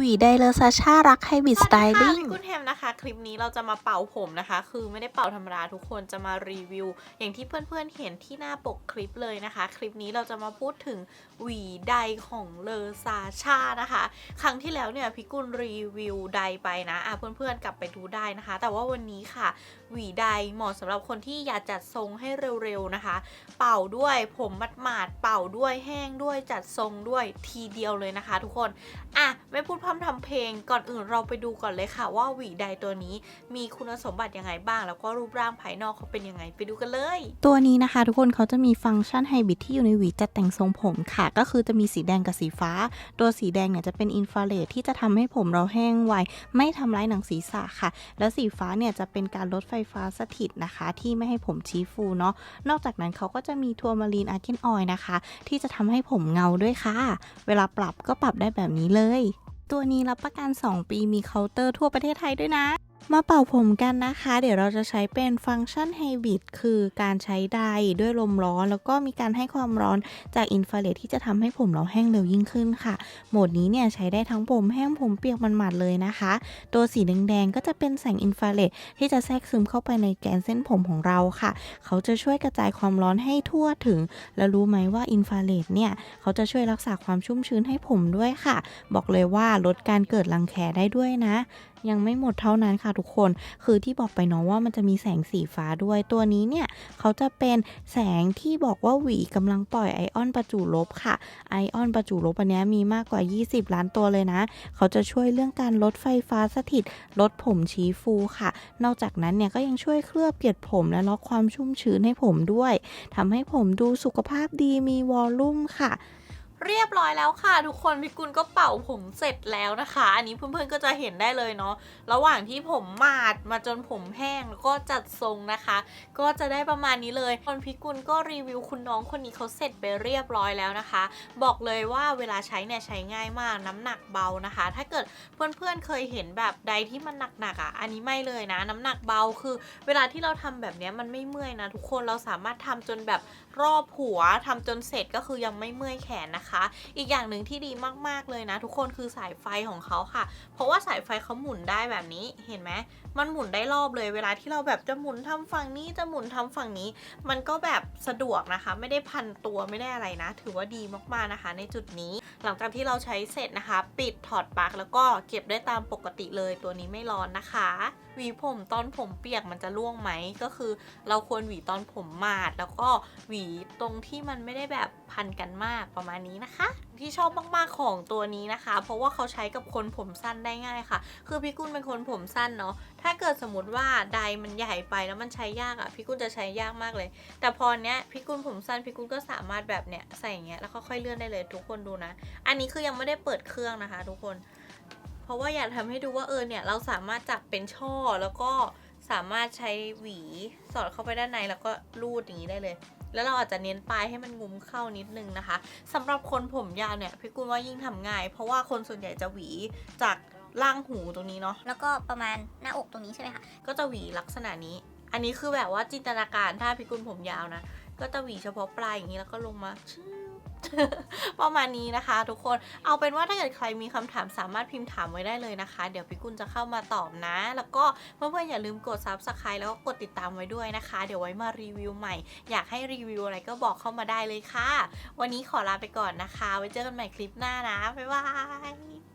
วีไดเลอซาชารักไฮบิดสไตลิ่งพี่กุนแฮมนะคะ คลิปนี้เราจะมาเป่าผมนะคะ คือไม่ได้เป่าธรรมดาทุกคนจะมารีวิว อย่างที่เพื่อนๆเห็นที่หน้าปกคลิปเลยนะคะ คลิปนี้เราจะมาพูดถึงหวีใดของเลอซาชานะคะ ครั้งที่แล้วเนี่ยพี่กุลรีวิวใดไปนะอะเพื่อนๆกลับไปดูได้นะคะ แต่ว่าวันนี้ค่ะหวีใดเหมาะสำหรับคนที่อยากจัดทรงให้เร็วๆนะคะ เป่าด้วยผมหมาดๆเป่าด้วยแห้งด้วยจัดทรงด้วยทีเดียวเลยนะคะ ทุกคนอะไม่พูดพร่ำทำเพลงก่อนอื่นเราไปดูก่อนเลยค่ะว่าหวีใดตัวนี้มีคุณสมบัติยังไงบ้าง แล้วก็รูปร่างภายนอกเขาเป็นยังไงไปดูกันเลย ตัวนี้นะคะ ทุกคนเขาจะมีฟังก์ชันไฮบริดที่อยู่ในหวีจัดแต่งทรงผมค่ะ ก็คือจะมีสีแดงกับสีฟ้า ตัวสีแดงเนี่ยจะเป็นอินฟราเรดที่จะทำให้ผมเราแห้งไวไม่ทำร้ายหนังศีรษะค่ะ แล้วสีฟ้าเนี่ยจะเป็นการลดไฟฟ้าสถิตนะคะ ที่ไม่ให้ผมชี้ฟูเนาะนอกจากนั้นเขาก็จะมีทัวร์มารีนอาร์เกนออยนะคะ ที่จะทำให้ผมเงาด้วยค่ะ เวลาปรับก็ปรับได้แบบนี้เลย ตัวนี้รับประกัน 2 ปีมีเคาน์เตอร์ทั่วประเทศไทยด้วยนะ มาเป่าผมกันนะคะ เดี๋ยวเราจะใช้เป็นฟังก์ชันไฮบริดคือการใช้ไดด้วยลมร้อน แล้วก็มีการให้ความร้อนจากอินฟราเรดที่จะทำให้ผมเราแห้งเร็วยิ่งขึ้นค่ะ โหมดนี้เนี่ยใช้ได้ทั้งผมแห้งผมเปียกมันหมาดเลยนะคะ ตัวสีแดงๆก็จะเป็นแสงอินฟราเรดที่จะแทรกซึมเข้าไปในแกนเส้นผมของเราค่ะ เขาจะช่วยกระจายความร้อนให้ทั่วถึง แล้วรู้ไหมว่าอินฟราเรดเนี่ยเขาจะช่วยรักษาความชุ่มชื้นให้ผมด้วยค่ะ บอกเลยว่าลดการเกิดรังแคได้ด้วยนะ ยังไม่หมดเท่านั้นค่ะทุกคน คือที่บอกไปเนาะว่ามันจะมีแสงสีฟ้าด้วย ตัวนี้เนี่ยเขาจะเป็นแสงที่บอกว่าหวีกำลังปล่อยไอออนประจุลบค่ะ ไอออนประจุลบอันเนี้ยมีมากกว่า 20 ล้านตัวเลยนะ เขาจะช่วยเรื่องการลดไฟฟ้าสถิต ลดผมชี้ฟูค่ะ นอกจากนั้นเนี่ยก็ยังช่วยเคลือบเกล็ดผมและล็อกความชุ่มชื้นให้ผมด้วยทำให้ผมดูสุขภาพดีมีวอลลุ่มค่ะ เรียบร้อยแล้วค่ะ ทุกคนพี่กุลก็เป่าผมเสร็จแล้วนะคะ อันนี้เพื่อนๆก็จะเห็นได้เลยเนาะระหว่างที่ผมมาดมาจนผมแห้งแล้วก็จัดทรงนะคะ ก็จะได้ประมาณนี้เลยคนพี่กุลก็รีวิวคุณน้องคนนี้เขาเสร็จไปเรียบร้อยแล้วนะคะ บอกเลยว่าเวลาใช้เนี่ยใช้ง่ายมากน้ำหนักเบานะคะ ถ้าเกิดเพื่อนๆเคยเห็นแบบใดที่มันหนักๆอะอันนี้ไม่เลยนะ น้ำหนักเบาคือ เวลาที่เราทำแบบเนี้ยมันไม่เมื่อยนะทุกคนเราสามารถทำจนแบบรอบหัวทำจนเสร็จก็คือยังไม่เมื่อยแขนนะคะอีกอย่างหนึ่งที่ดีมากๆเลยนะ ทุกคนคือสายไฟของเขาค่ะ เพราะว่าสายไฟเขาหมุนได้แบบนี้เห็นไหมมันหมุนได้รอบเลยเวลาที่เราแบบจะหมุนทำฝั่งนี้จะหมุนทำฝั่งนี้ มันก็แบบสะดวกนะคะ ไม่ได้พันตัวไม่ได้อะไรนะ ถือว่าดีมากๆนะคะ ในจุดนี้หลังจากที่เราใช้เสร็จนะคะ ปิดถอดปลั๊กแล้วก็เก็บได้ตามปกติเลยตัวนี้ไม่ร้อนนะคะหวีผมตอนผมเปียกมันจะร่วงไหมก็คือเราควรหวีตอนผมมาดแล้วก็หวีตรงที่มันไม่ได้แบบพันกันมากประมาณนี้นะคะ ที่ชอบมากๆของตัวนี้นะคะ เพราะว่าเขาใช้กับคนผมสั้นได้ง่ายค่ะ คือพี่กุ้นเป็นคนผมสั้นเนาะถ้าเกิดสมมติว่าไดมันใหญ่ไปแล้วมันใช้ยากอะ่ะพี่กุ้นจะใช้ยากมากเลย แต่พอเนี้ยพี่กุ้นผมสั้นพี่กุ้นก็สามารถแบบเนี้ยใส่อย่างเงี้ยแล้วค่อยๆเลื่อนได้เลยทุกคนดูนะ อันนี้คือยังไม่ได้เปิดเครื่องนะคะ ทุกคน เพราะว่าอยากทำให้ดูว่าเออเนี่ยเราสามารถจับเป็นช่อแล้วก็ สามารถใช้หวีสอดเข้าไปด้านในแล้วก็รูดอย่างนี้ได้เลย แล้วเราอาจจะเน้นปลายให้มันงุ้มเข้านิดนึงนะคะสำหรับคนผมยาวเนี่ยพี่กุลว่ายิ่งทำง่าย เพราะว่าคนส่วนใหญ่จะหวีจากล่างหูตรงนี้เนาะแล้วก็ประมาณหน้าอกตรงนี้ใช่ไหมคะก็จะหวีลักษณะนี้ อันนี้คือแบบว่าจินตนาการถ้าพี่กุลผมยาวนะก็จะหวีเฉพาะปลายอย่างนี้แล้วก็ลงมาชึ้ง ประมาณนี้นะคะ ทุกคนเอาเป็นว่าถ้าเกิดใครมีคำถามสามารถพิมพ์ถามไว้ได้เลยนะคะ เดี๋ยวพี่กุลจะเข้ามาตอบนะ แล้วก็เพื่อนๆอย่าลืมกด subscribe แล้วก็กดติดตามไว้ด้วยนะคะ เดี๋ยวไว้มารีวิวใหม่ อยากให้รีวิวอะไรก็บอกเข้ามาได้เลยค่ะ วันนี้ขอลาไปก่อนนะคะ ไว้เจอกันใหม่คลิปหน้านะบ๊ายบาย